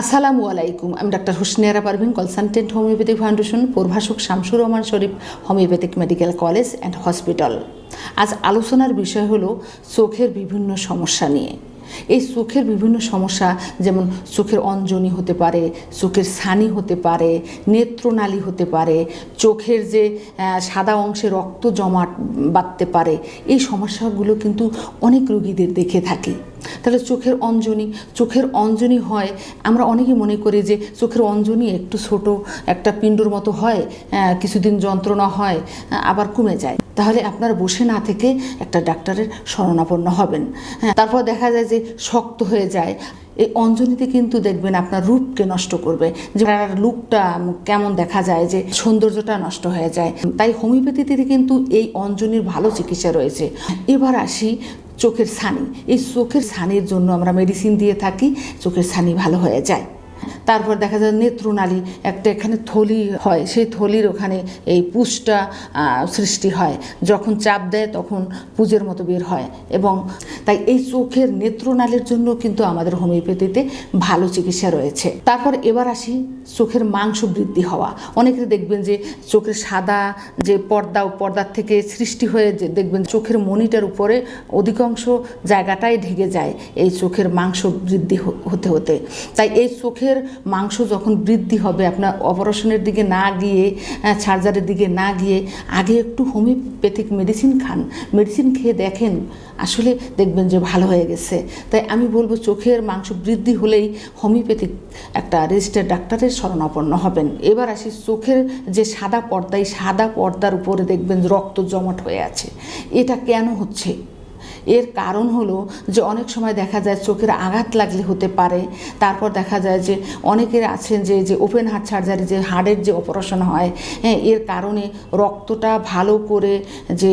আসসালামু আলাইকুম। আমি doctor Husniara Parvin consultant homeopathic foundation প্রভাষক Shamsur Rahman Sharif homeopathic medical college and hospital আজ আলোচনার বিষয় হলো চোখের বিভিন্ন সমস্যা নিয়ে। এই চোখের বিভিন্ন সমস্যা যেমন চোখের অঞ্জনি হতে পারে, চোখের ছানি হতে পারে, নেত্রনালী হতে পারে, চোখের যে সাদা অংশে রক্ত জমাট বাঁধতে পারে, এই সমস্যাগুলো কিন্তু অনেক রোগীদের দেখে থাকি। তাহলে চোখের অঞ্জনি চোখের অঞ্জনি হয়। আমরা অনেকে মনে করি যে চোখের অঞ্জনি একটু ছোট, একটা পিণ্ডুর মতো হয় কিছুদিন যন্ত্রণা হয় আবার কমে যায়। তাহলে আপনার বসে না থেকে একটা ডাক্তারের শরণাপন্ন হবেন। হ্যাঁ তারপর দেখা যায় যে শক্ত হয়ে যায়। এই অঞ্জনিতে কিন্তু দেখবেন আপনার রূপকে নষ্ট করবে। যে লুকটা কেমন দেখা যায়, যে সৌন্দর্যটা নষ্ট হয়ে যায়। তাই হোমিওপ্যাথিতে কিন্তু এই অঞ্জনির ভালো চিকিৎসা রয়েছে। এবার আসি চোখের ছানি। এই চোখের ছানির জন্য আমরা মেডিসিন দিয়ে থাকি, চোখের ছানি ভালো হয়ে যায়। তারপর দেখা যায় নেত্রনালী একটা এখানে থলি হয়, সেই থলির ওখানে এই পুষটা সৃষ্টি হয়। যখন চাপ দেয় তখন পুজের মতো বের হয় এবং তাই এই চোখের নেত্রনালীর জন্য কিন্তু আমাদের হোমিওপ্যাথিতে ভালো চিকিৎসা রয়েছে। তারপর এবার আসি চোখের মাংস বৃদ্ধি হওয়া। অনেকে দেখবেন যে চোখের সাদা যে পর্দা, ও পর্দার থেকে সৃষ্টি হয়ে যে দেখবেন চোখের মনিটার উপরে অধিকাংশ জায়গাটাই ঢেকে যায় এই চোখের মাংস বৃদ্ধি হতে হতে। তাই এই চোখের মাংস যখন বৃদ্ধি হবে, আপনার অপারেশনের দিকে না গিয়ে সার্জারির দিকে না গিয়ে, আগে একটু হোমিওপ্যাথিক মেডিসিন খান। মেডিসিন খেয়ে দেখেন, আসলে দেখবেন যে ভালো হয়ে গেছে। তাই আমি বলব, চোখের মাংস বৃদ্ধি হলেই হোমিওপ্যাথিক একটা রেজিস্টার ডাক্তারের শরণাপন্ন হবেন। এবার আসি চোখের যে সাদা পর্দা এই সাদা পর্দার উপরে দেখবেন রক্ত জমাট হয়ে আছে। এটা কেন হচ্ছে? এর কারণ হলো যে অনেক সময় দেখা যায় চোখের আঘাত লাগলে হতে পারে। তারপর দেখা যায় যে অনেকের আছেন যে যে ওপেন হার্ট সার্জারি যে হার্টের যে অপারেশন হয় হ্যাঁ এর কারণে রক্তটা ভালো করে যে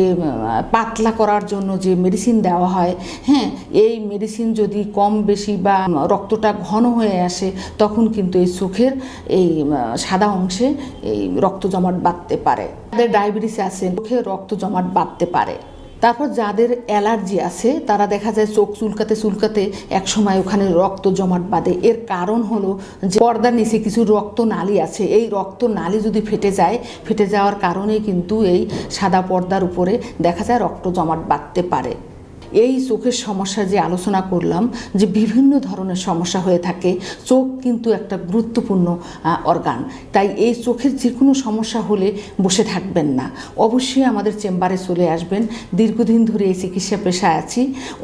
পাতলা করার জন্য যে মেডিসিন দেওয়া হয় হ্যাঁ এই মেডিসিন যদি কম বেশি বা রক্তটা ঘন হয়ে আসে, তখন কিন্তু এই চোখের এই সাদা অংশে এই রক্ত জমাট বাঁধতে পারে। তাদের ডায়াবেটিস আছে, চোখে রক্ত জমাট বাঁধতে পারে। তারপর যাদের অ্যালার্জি আছে, তারা দেখা যায় চোখ চুলকাতে চুলকাতে এক সময় ওখানে রক্ত জমাট বাঁধে। এর কারণ হলো যে পর্দার নিচে কিছু রক্ত নালী আছে। এই রক্ত নালী যদি ফেটে যায়, ফেটে যাওয়ার কারণে কিন্তু এই সাদা পর্দার উপরে দেখা যায় রক্ত জমাট বাঁধতে পারে। এই চোখের সমস্যা যে আলোচনা করলাম, যে বিভিন্ন ধরনের সমস্যা হয়ে থাকে, চোখ কিন্তু একটা গুরুত্বপূর্ণ অর্গান তাই এই চোখের যে কোনো সমস্যা হলে বসে থাকবেন না। অবশ্যই আমাদের চেম্বারে চলে আসবেন। দীর্ঘদিন ধরে এই চিকিৎসা পেশায় আছি।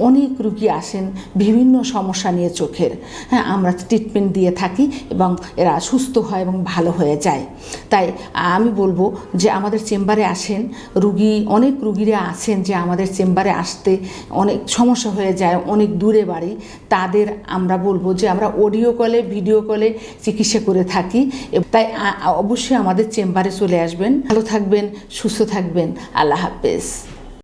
অনেক রুগী আসেন বিভিন্ন সমস্যা নিয়ে চোখের। হ্যাঁ আমরা ট্রিটমেন্ট দিয়ে থাকি এবং এরা সুস্থ হয় এবং ভালো হয়ে যায়। তাই আমি বলব যে আমাদের চেম্বারে আসেন। রুগী, অনেক রুগীরা আছেন যে আমাদের চেম্বারে আসতে অনেক সমস্যা হয়ে যায়, অনেক দূরে বাড়ি। তাদের আমরা বলব যে আমরা অডিও কলে ভিডিও কলে চিকিৎসা করে থাকি। তাই অবশ্যই আমাদের চেম্বারে চলে আসবেন। ভালো থাকবেন, সুস্থ থাকবেন। আল্লাহ হাফেজ।